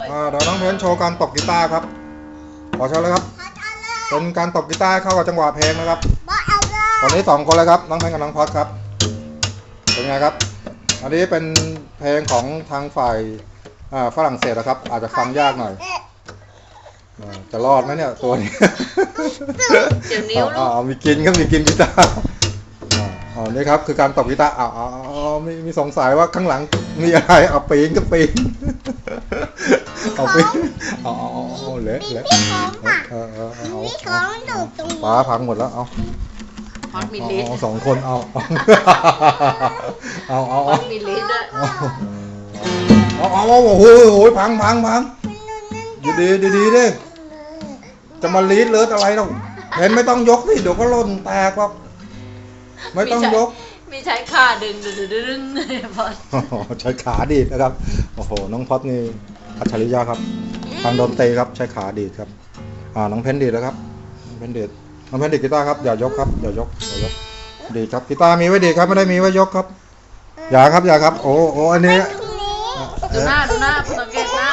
อ่าเดี๋ยวน้องเพนโชว์การตบกีตาร์ครับ ขอโชว์เลยครับ เป็นการตบกีตาร์เข้ากับจังหวะเพลงนะครับตอนนี้สองคนเลยครับ น้องเพนกับน้องพอดครับ เป็นไงครับ อันนี้เป็นเพลงของทางฝ่ายอ่าฝรั่งเศสนะครับ อาจจะฟังยากหน่อยอ่าจะรอดไหมเนี่ยตัวนี้เดี๋ยวนิ้วลูก อ่าอ่ามีกินก็มีกินกีตาร์อ่าอ๋อนี่ครับคือการตบกีตาร์อ้าวอ้าวอ้าวมีมีสงสัยว่าข้างหลังมีอะไรเอาปีนก็ปีน เอาปีนเอาเอาเอาเอาเละเละเออเออเออเอามีของอยู่ตรงนี้ฟ้าพังหมดแล้วเอาฮอตมีเอาลิสเอาสองคนเอาเอาเอาฮเอาอตมีลิสด้วยเอาเอาเอาโอ้โหโอ้โหพังพังพังดีดีดีดีดิจะมาลีดเลิศอะไรเราเห็นไม่ต้องยกสิเดี๋ยวก็หล่นแตกหรอกไม่ต้องยก มีใช้ขาดึงดึงดึงดึงพอโอ้โหใช้ขาดีดนะครับ โอ้โห น้องพอดนี่ อัจฉริยะครับ ทางดนตรีครับใช้ขาดีดครับอ่าน้องเพนดีดแล้วครับน้องเพนดีดน้องเพนดีดกีตาร์ครับอย่ายกครับอย่ายกอย่ายกดีดครับกีตาร์มีไว้ดีดครับไม่ได้มีไว้ยกครับอย่าครับอย่าครับ โอ้โอ้อันนี้ตรงนี้ดูหน้าดูหน้าคุณสังเกตหน้า